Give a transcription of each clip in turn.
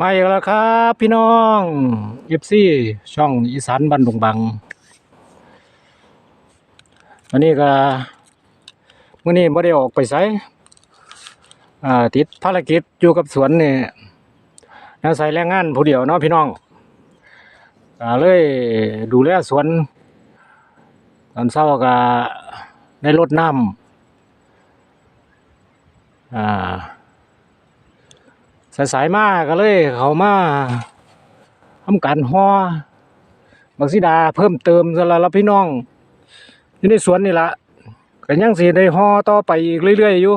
มาอีกแล้วครับพี่น้องเอฟซีช่องอีสานบันดงบังวันนี้ก็มื่อนี้ไม่ได้ออกไปไสอ่าติดภารกิจอยู่กับสวนนี่นักใส่แรงงานผู้เดียวเนาะพี่น้องเลยดูแลสวนตอนเช้าก็ได้รดน้ำอ่า สายๆมากก็เลยเขามาทำการห่อบักซิดาเพิ่มเติมสละรับพี่น้องอยู่ในสวนนี่ละก็ยังสิได้ห่อต่อไปอีกเรื่อยๆอยู่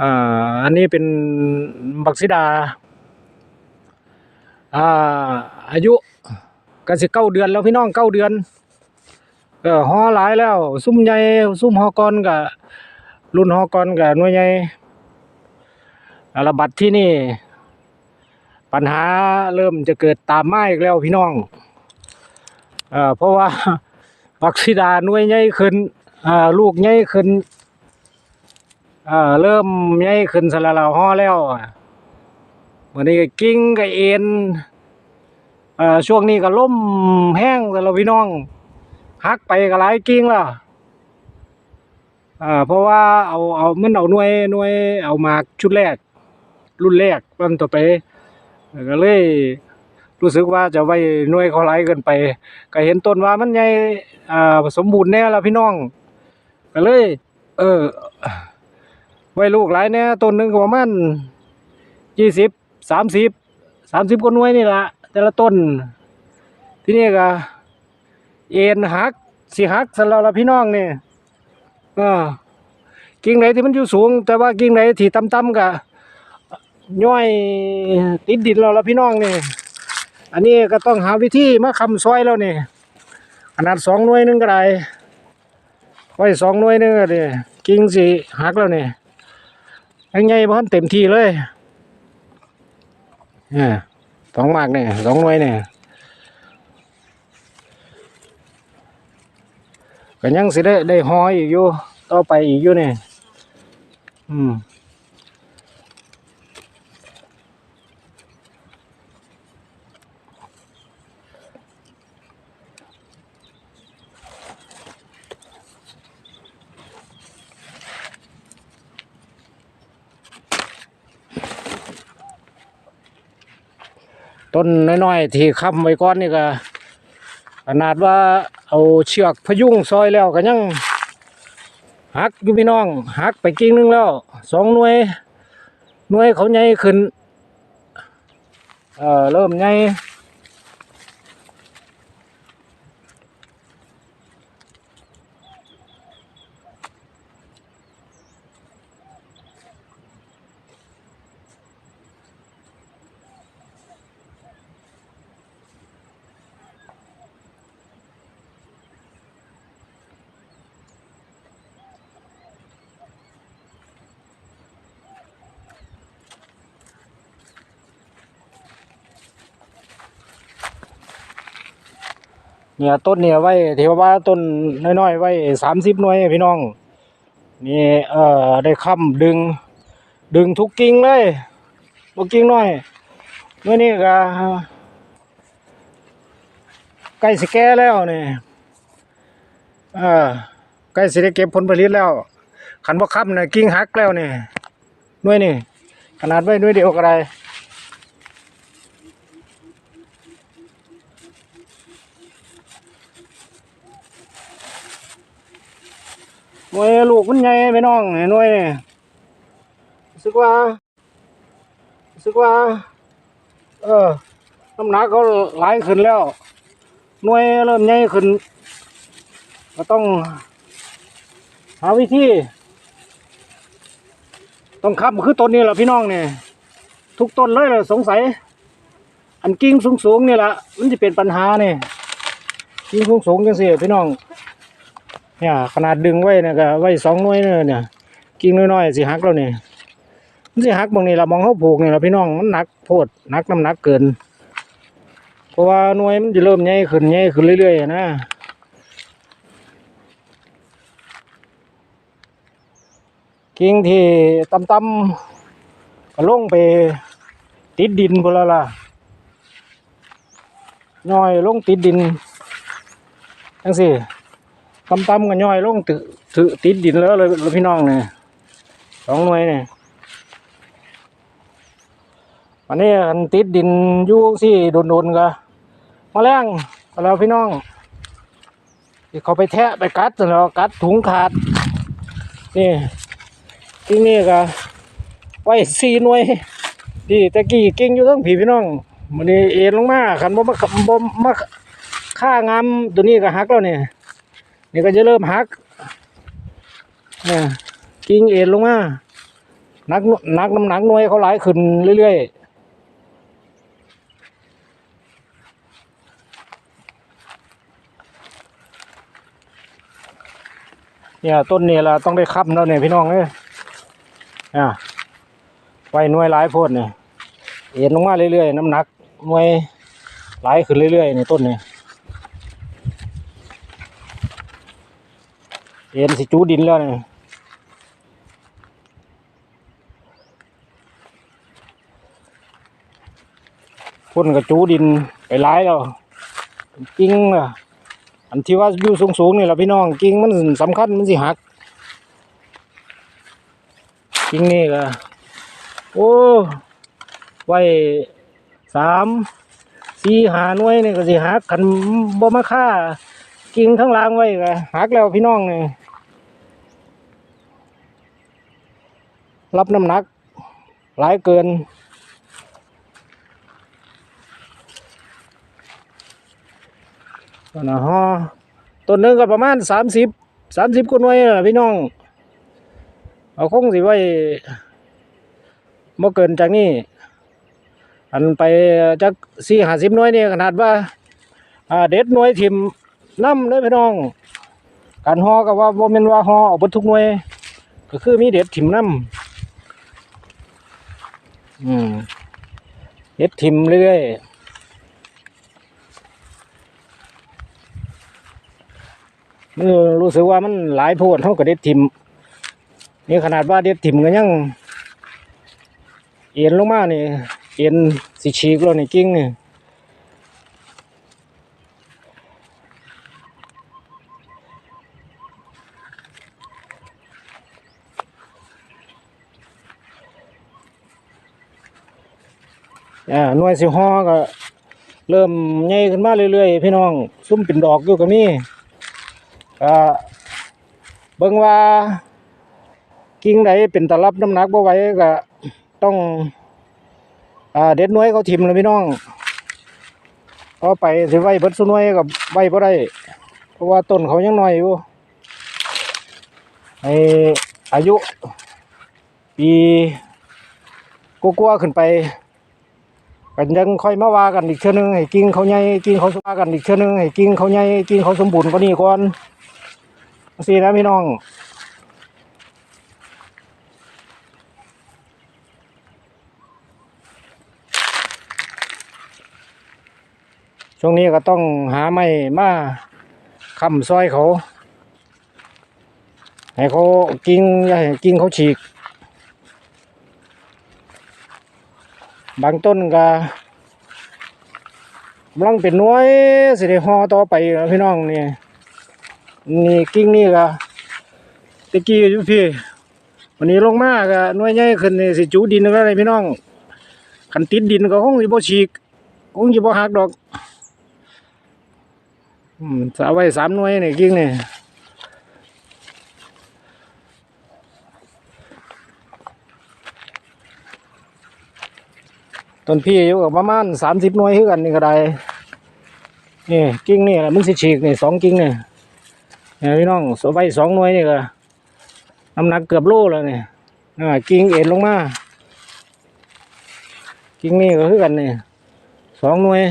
อ่าอันนี้เป็นบักซิดาอ่าอายุก็สิเก้าเดือนแล้วพี่น้องเก้าเดือนเออห่อหลายแล้ว ซุ่มใหญ่ซุ่มฮอกอนกับรุ่นฮอกอนกับหน่วยใหญ่ ระบัดที่นี่ ปัญหาเริ่มจะเกิดตามมาอีกแล้วพี่น้องเอ่อเพราะว่าวัคซีดาหน่วยใหญ่ขึ้นอ่าลูกใหญ่ขึ้นอ่าเริ่มใหญ่ขึ้นสละเราห่อแล้ววันนี้ก็กิ้งก็เอ็นอ่อช่วงนี้ก็ล่มแห้งสละพี่น้องหักไปก็หลายกิ้งแล้วอ่าเพราะว่าเอาเอามันเอาหน่วยหน่วยเอามาชุดแรก รุ่นแรกวันต่อไปก็เลยรู้สึกว่าจะไว้หน่วยเขาหลายเกินไป ก็เห็นต้นว่ามันใหญ่อ่าสมบูรณ์แน่ล้วพี่น้องก็เลย เออ ไว้ลูกหลายแน่ต้นหนึ่งก็ประมาณยี่สิบสามสิบสามสิบกว่าหน่วยนี่ละแต่ละต้น ที่นี่ก็เอ็นหักสิหักสำหรับพี่น้องเนี่อ่ากิ่งไหนที่มันอยู่สูง แต่ว่ากิ่งไหนที่ต่ำๆก็ ย่อยติดดินเราแล้วพี่น้องนี่ อันนี้ก็ต้องหาวิธีมาคำซอยแล้วนี่ ขนาดสองหน่วยนึงก็ได้ไว้สองหน่วยนึงก็ดิกิ่งสิหักแล้วนี่ยังไงบ้านเต็มที่เลยเนี่ยสองหมากเนี่ยสองหน่วยเนี่ยก็ยังสิได้ได้หออีกอยู่ต่อไปอีกอยู่เนี่ยอืม ต้นน้อยๆที่ค้ำไว้ก้อนนี่ก็ขนาดว่าเอาเชือกพยุงซอยแล้วก็ยังหักอยู่พี่น้องหักไปกิ่งนึงแล้วสองหน่วยหน่วยเขาใหญ่ขึ้นเออเริ่มใหญ่ เนี่ยต้นเนี่ยไว้เที่ว่าต้นน้อยๆไว้สามสิบหน่วยพี่น้องนี่เอ่อได้ค้ำดึง ดึงทุกกิ่งเลยทุกกิ่งน้อยเมื่อนี้ก็ใกล้สิแก่แล้วนี่เออใกล้สิได้เก็บผลผลิตแล้วขันบ่ค้ำเนี่ยกิ่งหักแล้วนี่น่วยนี่ขนาดไว้น่วยเดียวก็ได้ หน่วยลูกมันใหญ่ไปน้องนี่หน่วยนี่รู้สึกว่ารู้สึกว่า เออน้ำหนักเขาหลายขึ้นแล้ว หน่วยเริ่มใหญ่ขึ้น ก็ต้อง หาวิธี ต้องค้ำคือต้นนี้แหละพี่น้องเนี่ยทุกต้นเลยล่ะสงสัย อันกิ่งสูงๆนี่แหละมันจะเป็นปัญหาเนี่ยกิ่งสูงๆจังสิพี่น้อง เนี่ยขนาดดึงไว้นี่ยก็ไว้สองน่วยเนี่ยเนี่ยกิ่งน้อยๆสิหักแล้วนี่มันสิหักบางนี่เรามองเขาผูกเนี่ยเราพี่น้องมันหนักโพดหนักน้ำหนักเกิน เพราะว่าหน่วยมันจะเริ่มใหญ่ขึ้นใหญ่ขึ้นเรื่อยๆนะกิ่งที่ต่ำๆก็ลงไปติดดินพุ่นและล่ะย่อยลงติดดินจังสิ ตำตำๆกันย่อยลงตึถือติดดินแล้วเลยเลยพี่น้องเนี่ยสองหน่วยเนี่ยวันนี้อันติดดินยู่สิโดนๆก็มาแรงก็แล้วพี่น้องที่เขาไปแทะไปกัดแล้วกัดถุงขาด นี่ที่นี่ก็ไว้สี่หน่วยที่ตะกี้เก่งอยู่ทั้งผีพี่น้องมันนี้เอ็นลงมาขันบ่มาบ่มาค่างามตัวนี้ก็หักแล้วเนี่ย นี่ก็จะเริ่มหักเนี่ยกิ่งเอ็นลงมานักนักน้ำหนักหน่วยเขาหลขึ้นเรื่อยๆเนี่ยต้นนี้ละต้องได้ค้ำแล้วเนี่ยพี่น้องเอ้ยอะไว้หน่วยหลายโพดเนี่ยเอ็นลงมาเรื่อยๆน้ำหนักหน่วยหลายขึ้นเรื่อยๆในต้นเนี้เอ็นสิจูดินแล้วเนี่ยพ่นกับจูดินไปหลายแล้วกิ่งอะอันที่ว่าอยู่สูงๆนี่แหละพี่น้องกิ่งมันสำคัญมันสิหักกิ่งนี่ก็โอ้ไว้สามสี่หาหน่วยนี่ก็สิหักคันบ่มาค่ากิ่งทั้งล่างไว้ก็หักแล้วพี่น้องนี่ รับน้ำหนัก หลายเกิน ต้นนะฮะต้นหนึ่งก็ประมาณสามสิบสามสิบกว่าหน่วยพี่น้อง เอาคงสิไว้บ่อเกินจากนี้ อันไปจากสี่ห้าสิบหน่วยนี่ขนาดว่าเด็ดหน่วยทิมน้ำเลยพี่น้อง การห่อก็ว่าบ่แม่นว่าห่อเอาบดทุกหน่วย ก็คือมีเด็ดทิมน้ำ อืมเด็ดทิมเรื่อยๆมันรู้สึกว่ามันหลายโพดเท่ากับเด็ดทิม นี่ขนาดว่าเด็ดทิมก็ยัง เอ็นลงมานี่ เอ็นสิฉีกแล้วนี่กิ้งนี่ อ่าหน่วยสิฮอก็ เริ่มใหญ่ขึ้นมาเรื่อยๆพี่น้อง ซุ่มเป็นดอกอยู่ก็มีก็เบิ่งว่า กิ่งใดเป็นตะรับน้ำหนักบ่ไหวก็ต้องอ่าเด็ดน่วยเขาทิ่มเลยพี่น้องเอาไปสิไว้เบิดสุน่วยกับไว้บ่ได้ เพราะว่าต้นเขายังน้อยอยู่ในอายุ ปีกว่าๆขึ้นไป กันยังค่อยมาว่ากันอีกเทื่อนึงให้กิ่งเขาใหญ่กิ่งเขาสมว่ากันอีกเทื่อนึงให้กิ่งเขาใหญ่กิ่งเขาสมบูรณ์กว่านี้ก่อนสินะพี่น้องช่วงนี้ก็ต้องหาไม้มาค้ำซอยเขา ให้เขากิ่งให้กิ่งเขาฉีก บางต้นก็กำลังเป็นน้วยสิได้ห่อต่อไปนะพี่น้องนี่นี่กิ่งนี่ก็ตะกี้อยู่พี่ วันนี้ลงมาก็หน่วยใหญ่ขึ้นนี่สิจูดินแล้วเลยพี่น้องคันติดดินก็คงสิบ่ฉีกคงสิบ่หักดอกอืมสาไว้สามน่วยนี่กิ่งนี่ ต้นพี่อยู่กับประมาณสามสิบหน่วยคือกันนี่ก็ได้นี่กิ่งนี่แหละมันสิฉีกนี่สองกิ่งนี่เนี่ยพี่น้องสไว้สองหน่วยนี่ก็น้ำหนักเกือบโลแล้วเนี่ยอ่กิ่งเอ็นลงมากิ่งนี่ก็คือกันนี่สองหน่วย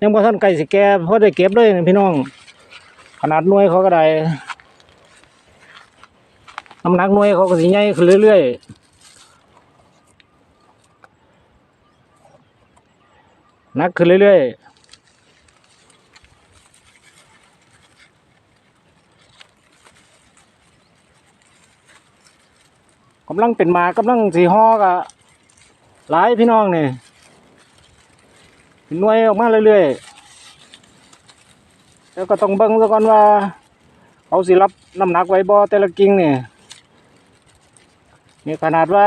ยังพอท่านไก่สิแก่พอได้เก็บเลยนะพี่น้อง ขนาดหน่วยเขาก็ได้น้ำหนักหน่วยเขาก็สิใหญ่ขึ้นเรื่อยๆ นักขึ้นเรื่อยๆกำลังเป็นมากำลังสีฮอกะหลายพี่น้องเนี่หน่วยออกมาเรื่อยๆ แล้วก็ต้องเบิ่งซะก่อนว่าเขาสิรับน้ำหนักไว้บ่แต่ละกิ่งเนี่ยนี่ขนาดว่า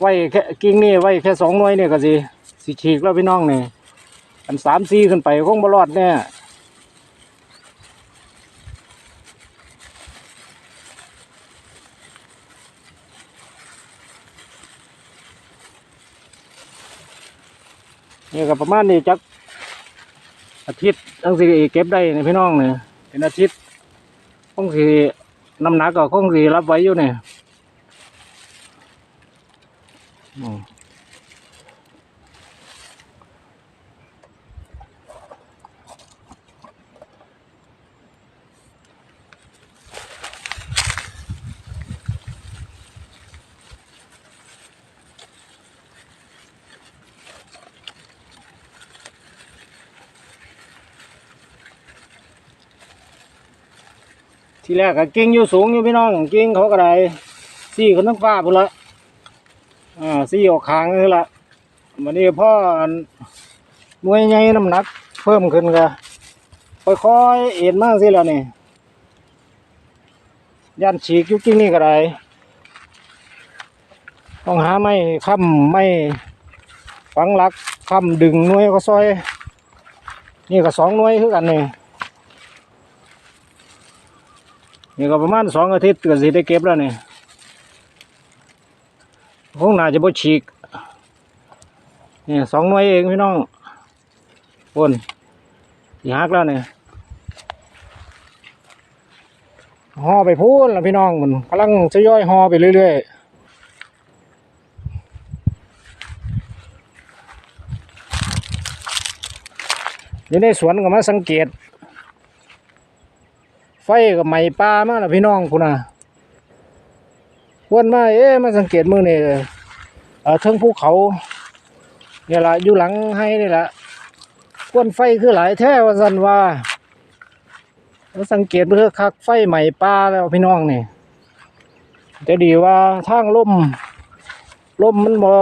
ไว้แค่กิ่งนี่ไว้แค่สองหน่วยเนี่ยก็สิ สิฉีกแล้วพี่น้องเนี่อันสามสี่ขึ้นไปคงบรอดแน่นี่ก็ประมาณนี้จักอาทิตย์ตั้งสิเก็บได้ในพี่น้องเนี่ยเป็นอาทิตย์คงสิน้ำหนักก็คงสิรับไว้อยู่เนี่ย ทีแรกก็กิ่งอยู่สูงอยู่พี่น้องกิ่งเขาก็ได้ซี่ขึ้นทั้งฟ้าพุ่นละอ่าซี่ออกคางนี่ละวันนี้พ่ออันหน่วยใหญ่น้ำหนัก เพิ่มขึ้นก็ค่อยๆเอ็นมากสิแล้วนี่ยันฉีกยู่กิ่งนี่ก็ได้ต้องหาไม้ค้ำไม้ฝังหลักค้ำดึงน่วยก็ซอย นี่ก็สองน่วยคือกันนี่ นี่ก็ประมาณสองอาทิตย์ก็สิได้เก็บแล้วนี่คงน่าจะบ่ฉีกนี่สองหน่วยเองพี่น้องบนสีหักแล้วนี่ห่อไปพูนแล้วพี่น้องมันกำลังจะย่อยห่อไปเรื่อยๆอยู่ในสวนก็มาสังเกต ไฟกับไหม้ปลามาแล้วพี่น้องคุณน่ะวนมาเอ๊ะมาสังเกตมือนี่เออเทิงภูเขาเนี่ยละอยู่หลังให้นี่ละควนไฟคือหลายแท้ว่าสันว่าแล้วสังเกตเพื่อคักไฟไหม้ปลาแล้วพี่น้องนี่จะดีว่าทางล่มล่มมันบ่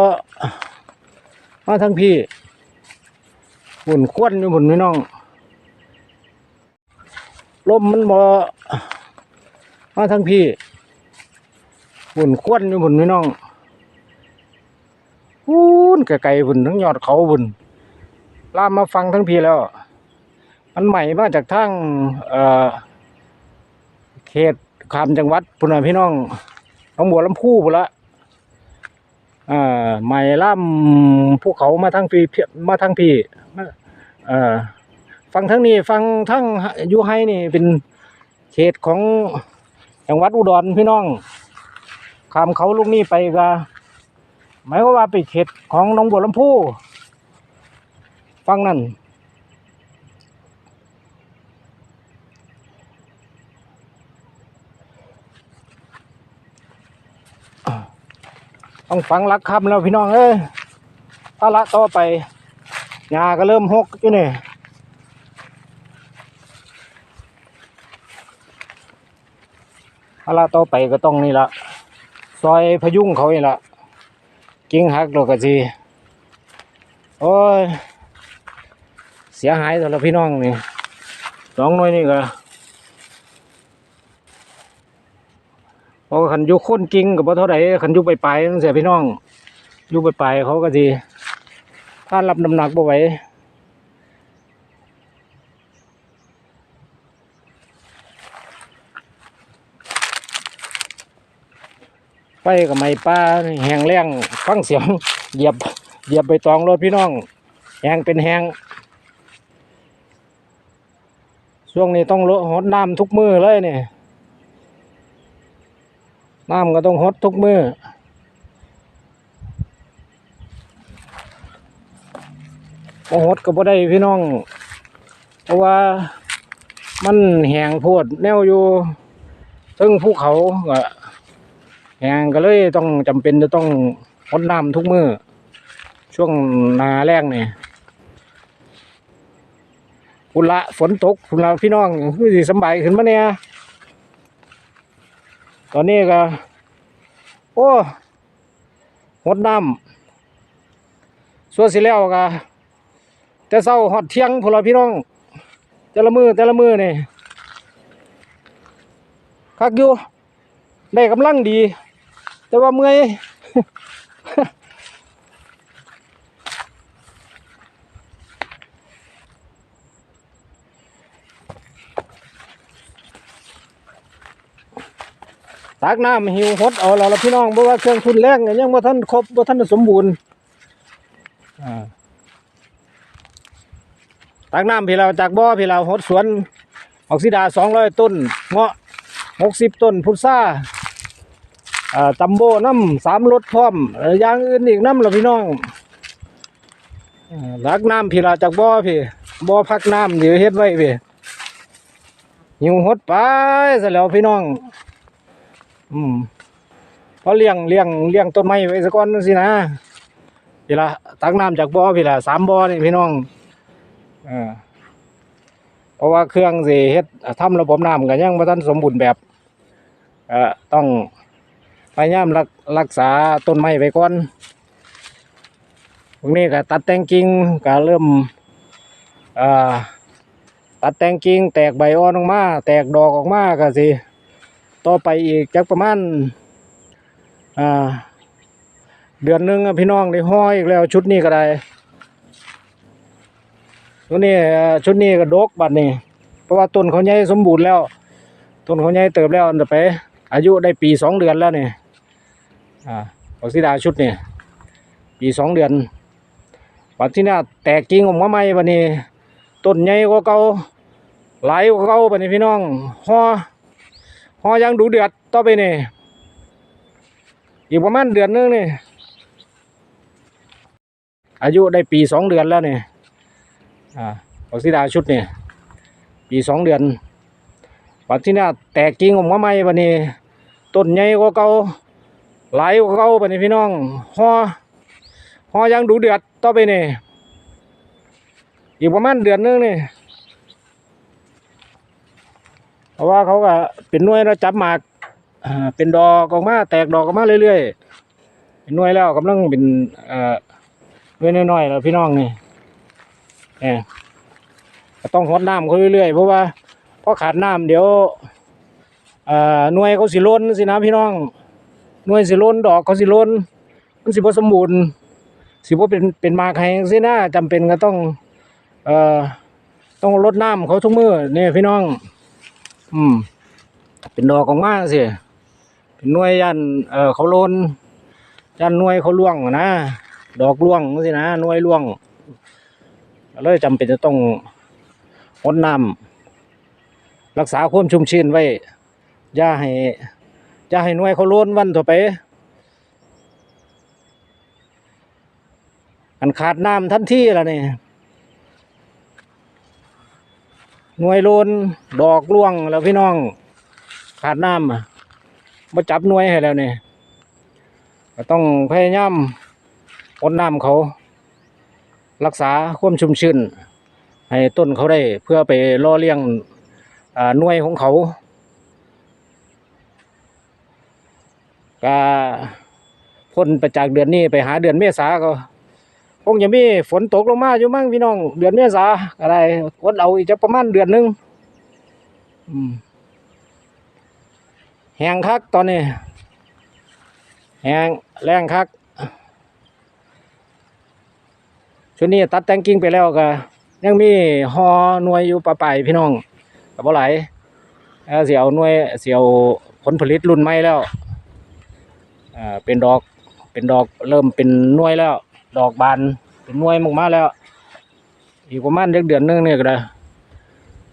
มาทางพี่หุ่นควนอยู่หุ่นพี่น้อง ลมมันบ่มาทางพี่บุ่นควนอยู่บุ่นพี่น้องบุ่นไกลๆบุ่นทั้งยอดเขาบุ่นล่ามมาฟังทั้งพี่แล้ว มันใหม่มาจากทางเอ่อเขตขามจังหวัดพุ่นพี่น้องหนองบัวลำพูพุ่นละอ่าใหม่ล่ำภูเขามาทางพี่มาทางพี่เอ่อ ฟังทั้งนี้ฟังทั้งยูไฮนี่เป็นเขตของจังหวัดอุดรพี่น้องข้ามเขาลูกนี้ไปก็หมายวามว่าเป็นเขตของหนองบัวลำพูฟังนั่นต้องฟังรักคำแล้วพี่น้องเอ้ยถ้าละต่อไปหญ้าก็เริ่มหกอยู่นี่เอาละต่อไปก็ต้องนี่ละซอยพยุงเขานี่ละกิ่งหักดอกกระจีโอ้ย เสียหายสำหรับพี่น้องนี่สองน่วยนี่ก็เพราะขันยุค้นกิ่งกับเท่าไหร่ขันยุไปไปตั้งแต่พี่น้องยุไปไปเขาก็จีถ้ารับน้ำหนักบ่ไหว ไฟกับไม้ป้าแหงแรงฟังเสียงเหยียบเหยียบใบตองรถพี่น้องแหงเป็นแหงช่วงนี้ต้องลดหดน้ำทุกมือเลยเนี่ยน้ำก็ต้องหดทุกมือโอหดก็บ่ได้พี่น้อง เพราะว่ามันแหงโพดแนวอยู่ซึ่งภูเขาก็ แห้งก็เลยต้องจำเป็นจะต้องรดน้ำทุกมือช่วงนาแรงเนี่ยพุ่นละฝนตกพุ่นละพี่น้องคือสิสบายขึ้นมาเนี่ยตอนนี้ก็ โอ้รดน้ำส่วนสิแล้วก็แต่เช้าฮอดเที่ยงพุ่นล่ะพี่น้อง แต่ละมือแต่ละมือนี่คักอยู่ได้กำลังดี แต่ว่าเมื่อยตักน้ำหิวหดเอาแล้วล่ะพี่น้องเพราะว่าเครื่องทุนแรงเนี่ยยังบ่าทันครบบ่าทันสมบูรณ์อ่าตักน้ำพี่เราจากบ่อพี่เราหดสวนออกซิดาสองร้อยต้นเงาะหกสิบต้นพุทรา อ่าจัมโบน้ำสามรถพร้อมอย่างอื่นอีกน้ำละพี่น้องอ่าตักน้ำพี่เราจากบ่อพี่บ่อพักน้ำเดี๋ยวเฮ็ดไว้พี่หิวหดไปซะแล้วพี่น้อง อืมเพราะเลี้ยงเลี้ยงเลี้ยงต้นไม้ไว้สักก้อนสินะพี่ละตักน้ำจากบ่อพี่ละสามบ่อนี่พี่น้องเออเพราะว่าเครื่องสิเฮ็ดทำระบบน้ำก็ยังบ่ทันสมบูรณ์แบบอ่อต้อง พยายามรักรักษาต้นไม้ไว้ก่อนพวกนี้ก็ตัดแต่งกิ่งก็เริ่มตัดแต่งกิ่งแตกใบอ่อนออกมา แตกดอกออกมาก็สิต่อไปอีกจักประมาณาเดือนหนึ่งพี่น้องได้ห้อยอีกแล้วชุดนี้ก็ได้ชุดนี้ชุดนี้ก็ดกบัดนี้เพราะว่าต้นเขาใหญ่สมบูรณ์แล้วต้นเขาใหญ่เติบแล้วอันเดยวไป อายุได้ปีสองเดือนแล้วนี่ อ่าออกซิดาชุดนี่ปีสองเดือนบัดที่นี่แตกกิ่งออกมาใหม่บัดนี้ต้นใหญ่กว่าเก่าหลายกว่าเก่าบัดนี้พี่น้องห่อพอยังดูเดือดต่อไปนี่อีกประมาณเดือนนึงนี่อายุได้ปีสองเดือนแล้วนี่อ่าออกซิดาชุดนี่ปีสองเดือนปัจจุบันแตกกิ่งออกมาใหม่บันนี้ต้นใหญ่กว่าเก่า หลายกว่าเก่าบันนี้พี่น้องหอหอยังดูเดือดต่อไปนี่อีกประมาณเดือนนึงนี่เพราะว่าเขาก็เป็นหน่วยแล้วจับหมากอ่าเป็นดอกออกมาแตกดอกออกมาเรื่อยๆเป็นหน่วยแล้วกำลังเป็นเอ่อหน่วยน้อยๆแล้วพี่น้องนี่เออต้องหดน้ำเขาเรื่อยๆเพราะว่าพอขาดน้ำเดี๋ยวเอ่อหน่วยเขาสิล้นสินะพี่น้อง หน่วยสิล้นดอกเขาสิล้นมันสิบ่สมบูรณ์สิบ่เป็นเป็นมากให้สินะจำเป็นก็ต้องเอ่อต้องลดน้ำเขาทุกมื้อนี่พี่น้อง อืม เป็นดอกออกมาสิเป็นหน่วยยันเอ่อเขาโลนยันหน่วยเขาล่วงนะดอกล่วงสินะหน่วยล่วงเลยจำเป็นจะต้องรดน้ำรักษาความชุ่มชื้นไว้อย่าให้ อย่าให้หน่วยเขาโลนวันต่อไปอันขาดน้ำทันทีแล้วนี่หน่วยโลนดอกร่วงแล้วพี่น้อง ขาดน้ำอะมาจับหน่วยให้แล้วเนี่ยก็ต้องพยายามอดน้ำเขา รักษาความชุ่มชื้นให้ต้นเขาได้เพื่อไปล่อเลี้ยงหน่วยของเขา ก็พ้นไปจากเดือนนี้ไปหาเดือนเมษาก็คงจะมีฝนตกลงมาอยู่มั่งพี่น้องเดือนเมษาอะไรอดเอาอีกจะประมาณเดือนหนึงแห้งคักตอนนี้แห้งแรงคักช่วงนี้ตัดแต่งกิ่งไปแล้วก็ ยังมีหอหน่วยอยู่ปะปายพี่น้องกับบ่ไหลายแล้วเสียวหน่วยเสียวผลผลิตรุ่นใหม่แล้ว อ่าเป็นดอกเป็นดอกเริ่มเป็นหน่วยแล้ว ดอกบานเป็นหน่วยมากมาแล้ว อีกประมาณเดือนเดือนนึงเนี่ยก็ได้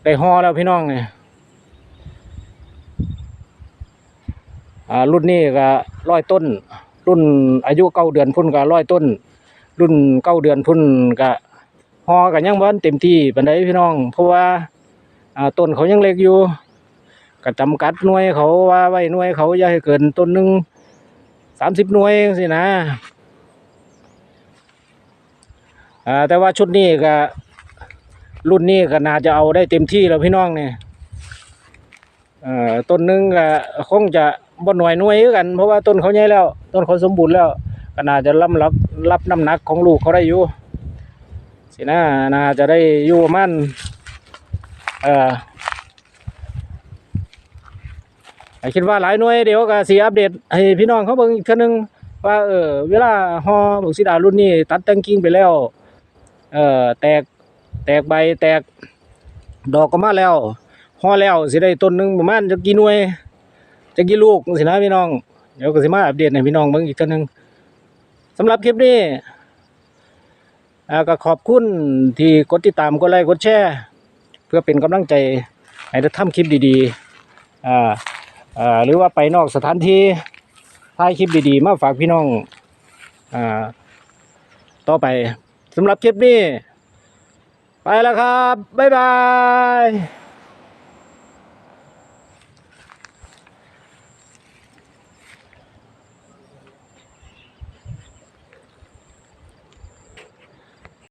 ได้ห่อแล้วพี่น้องเนี่ยอ่ารุ่นนี้ก็ร้อยต้น รุ่นอายุเก้าเดือนพุ่นก็ร้อยต้น รุ่นเก้าเดือนพุ่นก็ห่อกันยังบ่ทันเต็มที่ปานใดพี่น้อง เพราะว่าอ่าต้นเขายังเล็กอยู่ก็จำกัดหน่วยเขาว่าไว้หน่วยเขาอย่าให้เกินต้นหนึ่ง สามสิบหน่วยสินะอ่าแต่ว่าชุดนี้ก็รุ่นนี้ก็น่าจะเอาได้เต็มที่แล้วพี่น้องเนี่ยต้นหนึงก็คงจะบ่หน่วยหน่วยกัน เพราะว่าต้นเขาใหญ่แล้ว ต้นเขาสมบูรณ์แล้วก็น่าจะรับรับรับน้ำหนักของลูกเขาได้อยู่สินะน่าจะได้อยู่ประมันเอ่อไอ้ คิดว่าหลายหน่วยเดี๋ยวก็สิอัปเดตให้พี่น้องเขาเบิ่งอีกเทื่อนึงว่าเออเวลาฮอบุกซิดารุ่นนี้ตัดแต่งกิ่งไปแล้ว เอ่อแตกแตกใบแตกดอกก็มาแล้วฮอแล้วสิได้ต้นหนึงประมาณจักกี่หน่วยจักกี่ลูกสินะพี่น้องเดี๋ยวก็สิมาอัปเดตให้พี่น้องเบิ่งอีกเทื่อนึงสำหรับคลิปนี้ก็ขอบคุณที่กดติดตามกดไลค์กดแชร์ เพื่อเป็นกำลังใจให้ได้ทำคลิปดีๆอ่า อ่าหรือว่าไปนอกสถานที่ถ่ายคลิปดีๆ มาฝากพี่น้องอ่าต่อไปสำหรับคลิปนี้ ไปแล้วครับ บ๊ายบาย